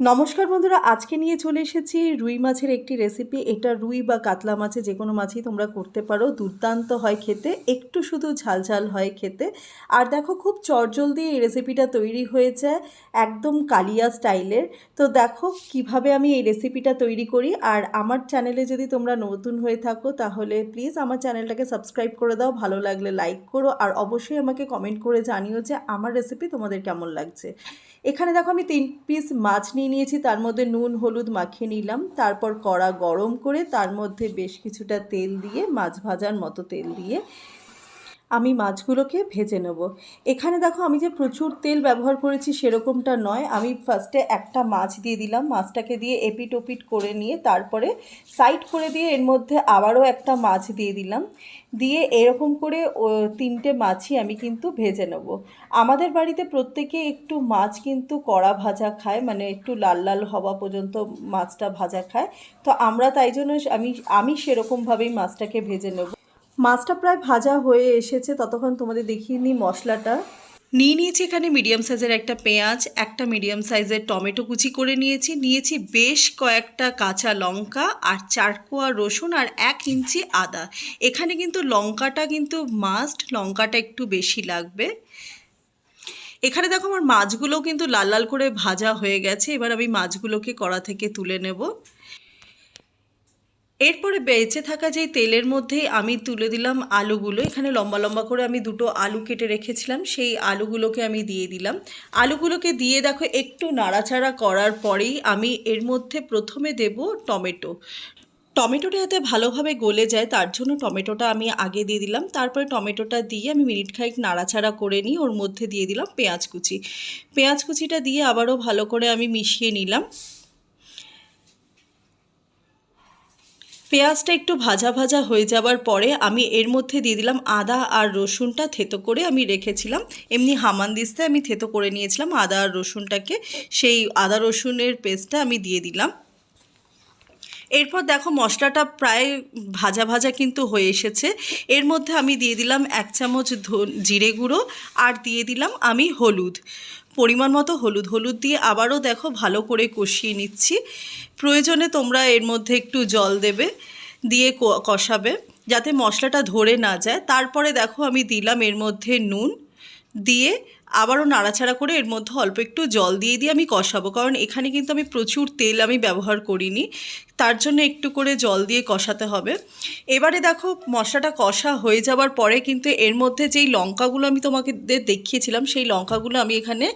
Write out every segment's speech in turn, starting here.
নমস্কার বন্ধুরা, আজকে নিয়ে চলে এসেছি রুই মাছের একটি রেসিপি এটা রুই বা কাতলা মাছে যে কোনো মাছই তোমরা করতে পারো। দুর্দান্ত হয় খেতে, একটু শুধু ঝাল ঝাল হয় খেতে। আর দেখো, খুব চটজলদি এই রেসিপিটা তৈরি হয়ে যায় একদম কালিয়া স্টাইলের। তো দেখো, কীভাবে আমি এই রেসিপিটা তৈরি করি। আর আমার চ্যানেলে যদি তোমরা নতুন হয়ে থাকো, তাহলে প্লিজ আমার চ্যানেলটাকে সাবস্ক্রাইব করে দাও। ভালো লাগলে লাইক করো। আর অবশ্যই আমাকে কমেন্ট করে জানিও যে আমার রেসিপি তোমাদের কেমন লাগছে। এখানে দেখো, আমি তিন পিস মাছ নিয়ে নিয়েছি, তার মধ্যে নুন, হলুদ মাখিয়ে নিলাম, তারপর কড়া গরম করে তার মধ্যে বেশ কিছুটা তেল দিয়ে, মাছ ভাজার মতো তেল দিয়ে আমি মাছগুলোকে ভেজে নেব। এখানে দেখো আমি যে প্রচুর তেল ব্যবহার করেছি সেরকমটা নয়। আমি ফার্স্টে একটা মাছ দিয়ে দিলাম। মাছটাকে দিয়ে এপিট ওপিট করে নিয়ে তারপরে সাইড করে দিয়ে এর মধ্যে আবারও একটা মাছ দিয়ে দিলাম। দিয়ে এরকম করে তিনটে মাছই আমি কিন্তু ভেজে নেব। আমাদের বাড়িতে প্রত্যেকে একটু মাছ কিন্তু কড়া ভাজা খায় মানে একটু লাল লাল হওয়া পর্যন্ত মাছটা ভাজা খায়। তো আমরা তাই জন্য আমি আমি সেরকমভাবেই মাছটাকে ভেজে নেব। মাছটা প্রায় ভাজা হয়ে এসেছে, ততক্ষণ তোমাদের দেখিয়ে নিই মশলাটা। নিয়ে নিয়েছি এখানে মিডিয়াম সাইজের একটা পেঁয়াজ, একটা মিডিয়াম সাইজের টমেটো কুচি করে নিয়েছি নিয়েছি বেশ কয়েকটা কাঁচা লঙ্কা আর চার কোয়া রসুন আর এক ইঞ্চি আদা। এখানে কিন্তু লঙ্কাটা কিন্তু মাস্ট লঙ্কাটা একটু বেশি লাগবে। এখানে দেখো আমার মাছগুলো কিন্তু লাল লাল করে ভাজা হয়ে গেছে, এবার আমি মাছগুলোকে কড়া থেকে তুলে নেব। এরপরে বেঁচে থাকা যেই তেলের মধ্যেই আমি তুলে দিলাম আলুগুলো, এখানে লম্বা লম্বা করে আমি দুটো আলু কেটে রেখেছিলাম, সেই আলুগুলোকে আমি দিয়ে দিলাম। আলুগুলোকে দিয়ে দেখো, একটু নাড়াচাড়া করার পরেই আমি এর মধ্যে প্রথমে দেব টমেটো। টমেটোটা যাতে ভালোভাবে গলে যায়, তার জন্য টমেটোটা আমি আগে দিয়ে দিলাম। তারপরে টমেটোটা দিয়ে আমি মিনিট খাইক নাড়াচাড়া করে নিই ওর মধ্যে দিয়ে দিলাম পেঁয়াজ কুচি। পেঁয়াজ কুচিটা দিয়ে আবারও ভালো করে আমি মিশিয়ে নিলাম। পেঁয়াজটা একটু ভাজা ভাজা হয়ে যাবার পরে আমি এর মধ্যে দিয়ে দিলাম আদা আর রসুনটা থেতো করে আমি রেখেছিলাম। এমনি হামান দিস্তে আমি থেতো করে নিয়েছিলাম আদা আর রসুনটাকে। সেই আদা রসুনের পেস্টটা আমি দিয়ে দিলাম। এরপর দেখো মশলাটা প্রায় ভাজা ভাজা কিন্তু হয়ে এসেছে। এর মধ্যে আমি দিয়ে দিলাম এক চামচ জিরে গুঁড়ো আর দিয়ে দিলাম আমি হলুদ। পরিমাণ মতো হলুদ। হলুদ দিয়ে আবারও দেখো ভালো করে কষিয়ে নিচ্ছি। প্রয়োজনে তোমরা এর মধ্যে একটু জল দেবে, দিয়ে কষাবে, যাতে মশলাটা ধরে না যায়। তারপরে দেখো আমি দিলাম এর মধ্যে নুন। দিয়ে আবারও নাড়াচাড়া করে এর মধ্যে অল্প একটু জল দিয়ে দিয়ে আমি কষাবো। কারণ এখানে কিন্তু আমি প্রচুর তেল আমি ব্যবহার করিনি। তার জন্য একটু করে জল দিয়ে কষাতে হবে। এবারে দেখো, মশলাটা কষা হয়ে যাওয়ার পরে কিন্তু এর মধ্যে যেই লঙ্কাগুলো আমি তোমাকে দেখিয়েছিলাম, সেই লঙ্কাগুলো আমি এখানে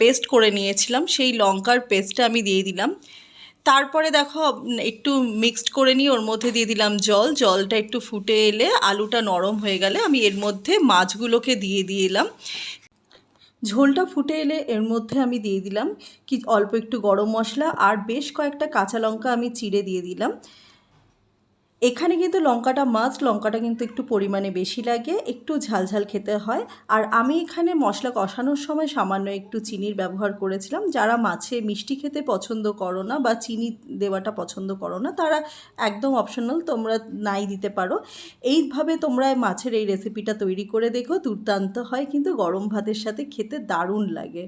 পেস্ট করে নিয়েছিলাম। সেই লঙ্কার পেস্টটা আমি দিয়ে দিলাম। তারপরে দেখো একটু মিক্সড করে নিয়ে ওর মধ্যে দিয়ে দিলাম জল। জলটা একটু ফুটে এলে আলুটা নরম হয়ে গেলে আমি এর মধ্যে মাছগুলোকে দিয়ে দিলাম। ঝোলটা ফুটে এলে এর মধ্যে আমি দিয়ে দিলাম কি, অল্প একটু গরম মশলা আর বেশ কয়েকটা কাঁচা লঙ্কা আমি চিড়ে দিয়ে দিলাম। এখানে কিন্তু লঙ্কাটা মাছ লঙ্কাটা কিন্তু একটু পরিমাণে বেশি লাগে, একটু ঝালঝাল খেতে হয়। আর আমি এখানে মশলা কষানোর সময় সামান্য একটু চিনির ব্যবহার করেছিলাম। যারা মাছে মিষ্টি খেতে পছন্দ করো না বা চিনি দেওয়াটা পছন্দ করো না, তারা একদম অপশনাল তোমরা নাই দিতে পারো। এইভাবে তোমরা মাছের এই রেসিপিটা তৈরি করে দেখো, দুর্দান্ত হয়। কিন্তু গরম ভাতের সাথে খেতে দারুণ লাগে।